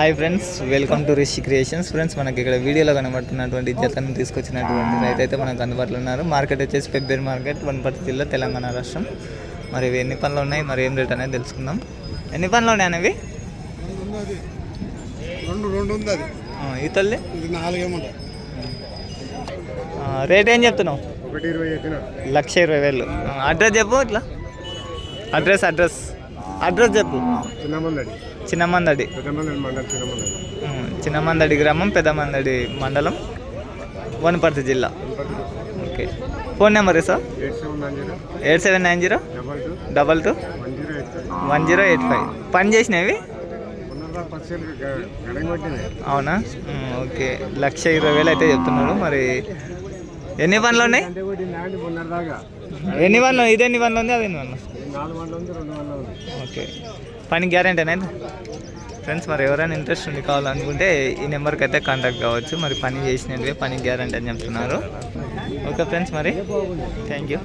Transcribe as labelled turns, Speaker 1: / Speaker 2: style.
Speaker 1: Hi friends welcome to Rishi creations friends మనకి ఇక్కడ వీడియోలో కనబడుతున్నటువంటి జతను తీసుకొచ్చినటువంటి రైతు అయితే మనకు అందుబాటులో ఉన్నారు. మార్కెట్ వచ్చేసి పెబ్బేరు మార్కెట్ వనపర్తి జిల్లా తెలంగాణ రాష్ట్రం. మరి ఇవి ఎన్ని పనులు ఉన్నాయి మరి ఏం రేట్ అనేది తెలుసుకుందాం. ఎన్ని పనులు ఉన్నాయి అనేవి? ఈ తల్లి? రేట్ ఏం చెప్తున్నావు? లక్ష ఇరవై వేలు. అడ్రస్ చెప్పు ఇట్లా. Address address. అడ్రస్ చెప్పు.
Speaker 2: చిన్నమందడి.
Speaker 1: చిన్నమందడి. గ్రామం పెద్దమందడి మండలం వనపర్తి జిల్లా. Okay. Phone number sir?
Speaker 2: Eight seven nine zero. Double two. One zero eight five.
Speaker 1: పని చేసినవి? అవునా? ఓకే. లక్ష ఇరవై వేలు అయితే చెప్తున్నాడు మరి ఎన్ని పనులు ఉన్నాయి? ఎన్ని పనులు ఇది ఎన్ని పనులు? ఉంది? అది ఎన్ని పనులు? ఓకే. పని గ్యారంటీ ఫ్రెండ్స్ మరి ఎవరైనా ఇంట్రెస్ట్ ఉండి కావాలనుకుంటే ఈ నెంబర్కి అయితే కాంటాక్ట్ కావచ్చు. మరి పని చేసినట్టుగా పని గ్యారంటీ అని చెప్తున్నారు. ఓకే ఫ్రెండ్స్ మరి. Thank you.